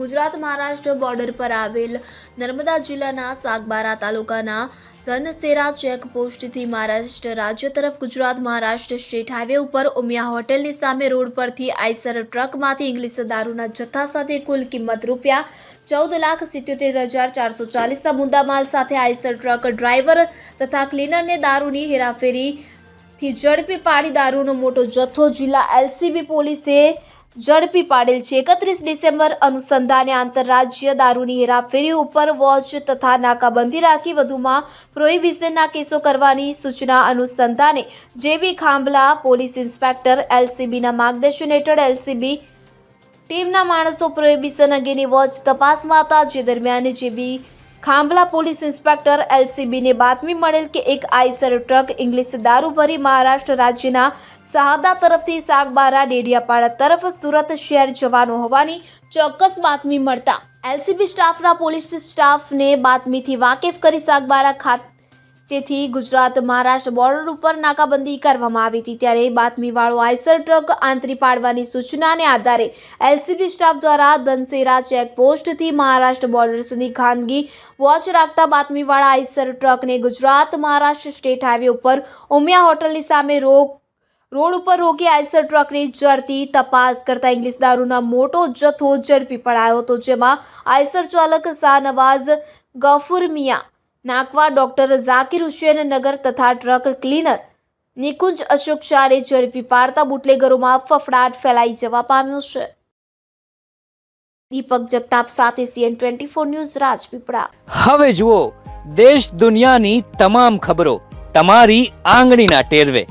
Gujarat Maharashtra border પર આવેલ નર્મદા જિલ્લાના સાગબારા તાલુકાના ધનસેરા ચેકપોસ્ટથી મહારાષ્ટ્ર રાજ્ય તરફ ગુજરાત મહારાષ્ટ્ર સ્ટેટ હાઈવે ઉપર ઉમિયા હોટેલની સામે રોડ પરથી આઈસર ટ્રકમાંથી ઇંગ્લિશ દારૂના જથ્થા સાથે કુલ કિંમત રૂપિયા ચૌદ લાખ સિત્યોતેર હજાર ચારસો ચાલીસના મુદ્દામાલ સાથે આઈસર ટ્રક ડ્રાઈવર તથા ક્લીનરને દારૂની હેરાફેરી થી ઝડપી પાડી દારૂનો મોટો જથ્થો જિલ્લા એલસીબી પોલીસે ઝડપી પાડેલ છે. એકત્રીસ ડિસેમ્બર અનુસંધાને આંતરરાજ્ય દારૂની હેરાફેરી ઉપર વોચ તથા નાકાબંધી રાખી વધુમાં પ્રોહિબિશનના કેસો કરવાની સૂચના અનુસંધાને J B Khambhala police inspector એલસીબીના માર્ગદર્શન હેઠળ એલસીબી ટીમના માણસો પ્રોહિબિશન અંગેની વોચ તપાસમાં હતા. જે દરમિયાન J B Khambhala police inspector એલસીબીને બાતમી મળેલ કે એક આઈસર ટ્રક ઇંગ્લિશ દારૂ ભરી મહારાષ્ટ્ર રાજ્યના સહાદા તરફથી સાગબારા ડેડિયાપાડા તરફ સુરત શહેર જવાનો હોવાની ચોક્કસ બાતમી મળતા એલસીબી સ્ટાફના પોલીસ સ્ટાફને બાતમીથી વાકેફ કરી સાગબારા ખાતેથી ગુજરાત મહારાષ્ટ્ર બોર્ડર ઉપર નાકાબંધી કરવામાં આવી હતી. ત્યારે બાતમીવાળો આઈસર ટ્રક આંતરી પાડવાની સૂચનાને આધારે એલસીબી સ્ટાફ દ્વારા દનસેરા ચેકપોસ્ટથી મહારાષ્ટ્ર બોર્ડર સુધી ખાનગી વોચ રાખતા બાતમીવાળા આઈસર ટ્રકને ગુજરાત મહારાષ્ટ્ર સ્ટેટ હાઈવે ઉપર ઉમિયા હોટલની સામે રોક રોડ ઉપર રોકી આઈસર ટ્રકની જડતી તપાસ કરતા ઇંગ્લિશ દારૂના મોટો જથ્થો ઝડપી પડાયો હતો, જેમાં આઈસર ચાલક શાહનવાઝ ગફુર મિયા, નાકવા ડોક્ટર ઝાકિર હુસેન નગર તથા ટ્રક ક્લીનર નિકુંજ અશોક શાહને ઝડપી પાડતા બુટલેગરોમાં ફફડાટ ફેલાઈ જવા પામ્યો છે. દીપક જગતાપ સાથે CN twenty four news Rajpipla. હવે જુઓ, દેશ દુનિયાની તમામ ખબરો તમારી આંગળીના ટેરવે.